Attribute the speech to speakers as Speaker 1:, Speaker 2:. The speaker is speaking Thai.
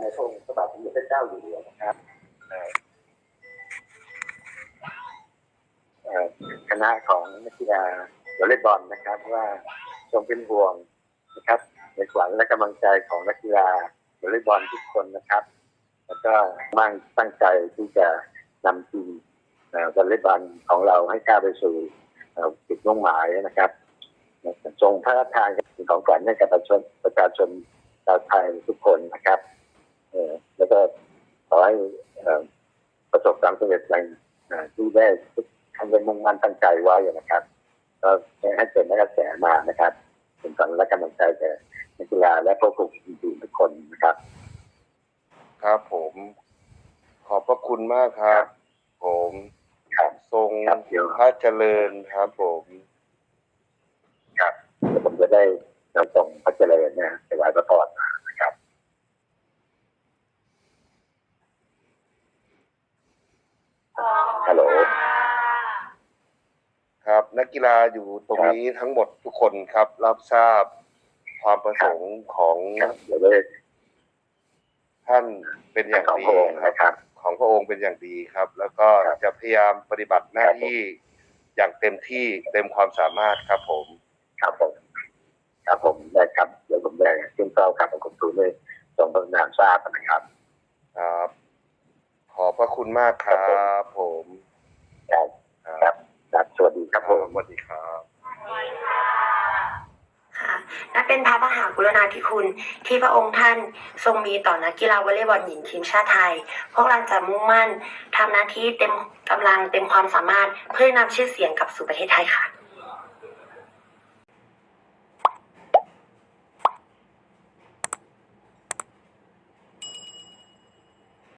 Speaker 1: ในพระองค์พระบาทสมเด็จพระเจ้าอยู่หัวนะครับคณะของนักกีฬาวอลเลย์บอลนะครับ ว่าทรงเป็นห่วงนะครับ ในขวัญและกำลังใจของนักกีฬาวอลเลย์บอลทุกคนนะครับ แล้วก็มั่งตั้งใจที่จะนำทีมเอ่อวอลเลย์บอลของเราให้ก้าวไปสู่เอ่อจุดมุ่งหมายนะครับทรงพระราชทานของขวัญให้กับประชาชนประชาชนชาวไทยทุกคนนะครับ ขอให้เอ่อประสบความสำเร็จอย่างเอ่อที่ได้ทำเป็นมุ่งมั่นตั้งใจไว้นะครับก็ให้เกิดนักกระแสมานะครับเป็นขวัญและกำลังใจแก่นักกีฬาและผู้ฝึกทีมทุกคนนะครับ
Speaker 2: ครับผม ขอบพระคุณมากครับ ผม
Speaker 1: ครับ
Speaker 2: ทรง
Speaker 1: ครับเดี๋ยว
Speaker 2: พระเจริญครับผม
Speaker 1: ครับเดี๋ยวผมจะได้นำส่งพระเจริญนะถวายพระพรมานะครับ ฮัล โหล
Speaker 2: ครับ นักกีฬาอยู่ตรงนี้ทั้งหมดทุกคนครับ รับทราบความประสงค์ของ
Speaker 1: ครับเดี๋ยวได้
Speaker 2: ท่านเป็นอย่าง
Speaker 1: ของ
Speaker 2: ดี
Speaker 1: พระองค์
Speaker 2: ครับ
Speaker 1: นะครับ
Speaker 2: ของพระองค์เป็นอย่างดีครับ แล้วก็
Speaker 1: ครับ
Speaker 2: จะพยายามปฏิบัติหน้า
Speaker 1: ครับผม
Speaker 2: ที่อย่างเต็มที่เต็มความสามารถครับ ผม
Speaker 1: ครับผมครับผมได้ครับเดี๋ยวผมได้ขึ้นเฝ้าครับของคุณครูด้วยส่งพระนามทราบนะครับ
Speaker 2: ครับ ขอบพระคุณมากครับผม
Speaker 1: ครับ
Speaker 2: ค
Speaker 1: ค
Speaker 2: รั
Speaker 1: รั
Speaker 2: บบ
Speaker 1: ครับสวัสดีครับผม
Speaker 2: สวัสดีครับ
Speaker 3: ค่ะและเป็นพระมหากรุณาธิคุณ ที่พระองค์ท่านทรงมีต่อนักกีฬาวอลเลย์บอลหญิงทีมชาติไทย พวกเราจะมุ่งมั่นทำหน้าที่เต็มกำลังเต็มความสามารถเพื่อนำชื่อเสียงกลับสู่ประเทศไทยค่ะ